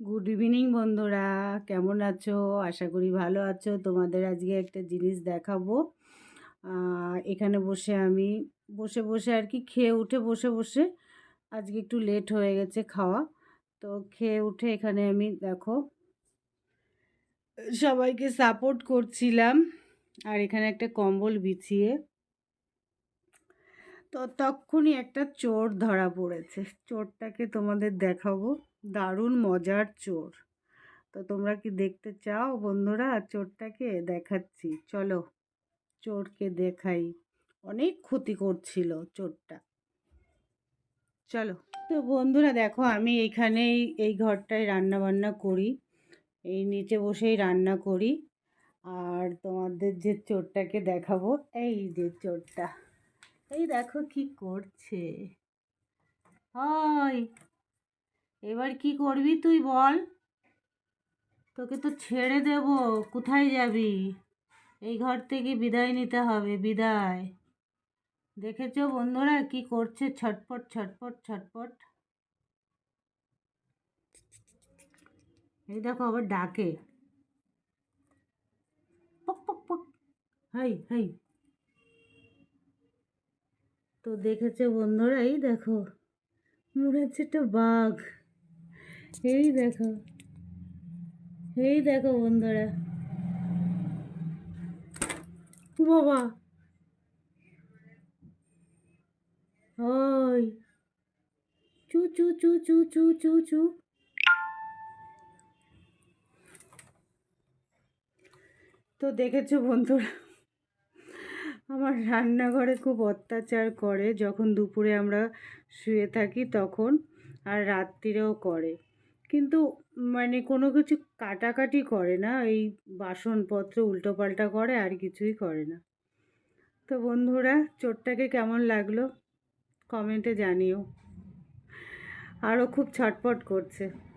Good evening বন্ধুরা। কেমন আছো? আশা করি ভালো আছো। তোমাদের আজকে একটা জিনিস দেখাবো। এখানে বসে আমি, বসে বসে আর কি খেয়ে উঠে, বসে বসে আজকে একটু লেট হয়ে গেছে খাওয়া। তো খেয়ে উঠে এখানে আমি দেখো, সবাইকে সাপোর্ট করছিলাম। আর এখানে একটা কম্বল বিছিয়ে তো তখনই একটা চোর ধরা পড়েছে। চোরটাকে তোমাদের দেখাবো। দারুণ মজার চোর। তো তোমরা কি দেখতে চাও বন্ধুরা? চোরটাকে দেখাচ্ছি। চলো, চোরকে দেখাই। অনেক ক্ষতি করছিল চোরটা। চলো। তো বন্ধুরা দেখো, আমি এইখানেই এই ঘরটায় রান্না বান্না করি। এই নিচে বসেই রান্না করি। আর তোমাদের যে চোরটাকে দেখাবো, এই যে চোরটা। এই দেখো কি করছে। হয় এবার কি করবি তুই বল। তোকে তো ছেড়ে দেব, কোথায় যাবি? এই ঘর থেকে বিদায় নিতে হবে, বিদায়। দেখেছ বন্ধুরা কি করছে? ছটপট ছটপট ছটপট। এই দেখো আবার ডাকে। পক পক পক। হাই হাই। তো দেখেছে বন্ধুরা এই দেখো, মনে হচ্ছে একটা বাঘ। এই দেখো এই দেখো বন্ধুরা। বাবা, ওই, চু চু চু চু চু চু চু। তো দেখেছ বন্ধুরা আমার রান্নাঘরে খুব অত্যাচার করে যখন দুপুরে আমরা শুয়ে থাকি তখন, আর রাত্রিরেও করে। কিন্তু মানে কোনো কিছু কাটাকাটি করে না, এই বাসনপত্র উল্টোপাল্টা করে, আর কিছুই করে না। তো বন্ধুরা, চোরটাকে কেমন লাগল? কমেন্টে জানিও। আরও খুব ছটপট করছে।